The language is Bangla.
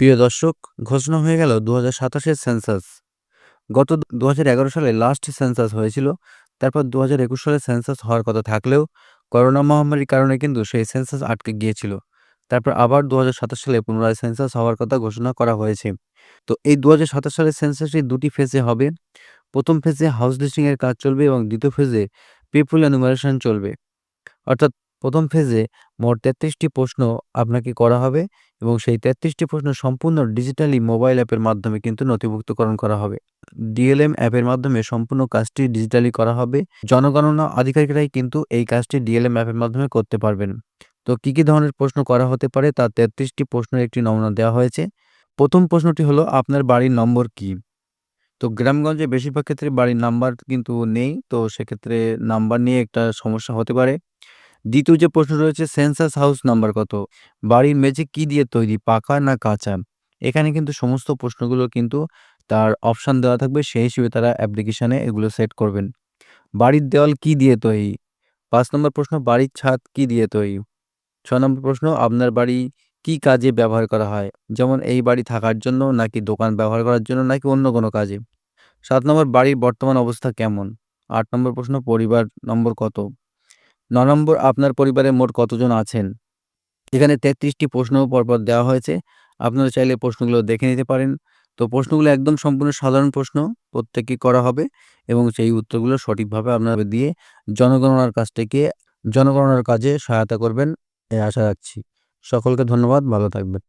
প্রিয় দর্শক, ঘোষণা হয়ে গেল দু হাজার সাতাশের সেন্সাস গত দু হাজার এগারো সালে লাস্ট সেন্সাস হয়েছিল, তারপর দু হাজার একুশ সালে সেন্সাস হওয়ার কথা থাকলেও করোনা মহামারীর কারণে কিন্তু সেই সেন্সাস আটকে গিয়েছিল। তারপর আবার দু হাজার সাতাশ সালে পুনরায় সেন্সাস হওয়ার কথা ঘোষণা করা হয়েছে। তো এই দু হাজার সাতাশ সালের সেন্সাসটি দুটি ফেজে হবে। প্রথম ফেজে হাউস লিস্টিংয়ের কাজ চলবে এবং দ্বিতীয় ফেজে পিপুল অ্যানুমারেশন চলবে। অর্থাৎ প্রথম ফেজে মোট তেত্রিশটি প্রশ্ন আপনাকে করা হবে এবং সেই তেত্রিশটি প্রশ্ন সম্পূর্ণ ডিজিটালি মোবাইল অ্যাপের মাধ্যমে কিন্তু নথিভুক্তকরণ করা হবে। ডিএলএম অ্যাপের মাধ্যমে সম্পূর্ণ কাজটি ডিজিটালি করা হবে। জনগণনা আধিকারিকরাই কিন্তু এই কাজটি ডিএলএম অ্যাপের মাধ্যমে করতে পারবেন। তো কী কী ধরনের প্রশ্ন করা হতে পারে তার তেত্রিশটি প্রশ্নের একটি নমুনা দেওয়া হয়েছে। প্রথম প্রশ্নটি হলো, আপনার বাড়ির নম্বর কি? তো গ্রামগঞ্জে বেশিরভাগ ক্ষেত্রে বাড়ির নাম্বার কিন্তু নেই, তো সেক্ষেত্রে নাম্বার নিয়ে একটা সমস্যা হতে পারে। দ্বিতীয় যে প্রশ্ন রয়েছে সেন্সাস হাউস নাম্বার কত? বাড়ির মেঝে কি দিয়ে তৈরি, পাকা না কাঁচা? এখানে কিন্তু সমস্ত প্রশ্নগুলো কিন্তু তার অপশান দেওয়া থাকবে, সেই হিসেবে তারা অ্যাপ্লিকেশানে এগুলো সেট করবেন। বাড়ির দেওয়াল কি দিয়ে তৈরি? পাঁচ নম্বর প্রশ্ন, বাড়ির ছাদ কি দিয়ে তৈরি? ছ নম্বর প্রশ্ন, আপনার বাড়ি কি কাজে ব্যবহার করা হয়? যেমন এই বাড়ি থাকার জন্য নাকি দোকান ব্যবহার করার জন্য নাকি অন্য কোনো কাজে? সাত নম্বর, বাড়ির বর্তমান অবস্থা কেমন? আট নম্বর প্রশ্ন, পরিবার নম্বর কত? ন নম্বর, আপনার পরিবারে মোট কতজন আছেন? এখানে তেত্রিশটি প্রশ্ন পরপর দেওয়া হয়েছে। আপনারা চাইলে প্রশ্নগুলো দেখে নিতে পারেন। তো প্রশ্নগুলো একদম সম্পূর্ণ সাধারণ প্রশ্ন, প্রত্যেকই করা হবে এবং সেই উত্তরগুলো সঠিকভাবে আপনারা দিয়ে জনগণনার থেকে জনগণনার কাজে সহায়তা করবেন আশা রাখছি। সকলকে ধন্যবাদ, ভালো থাকবেন।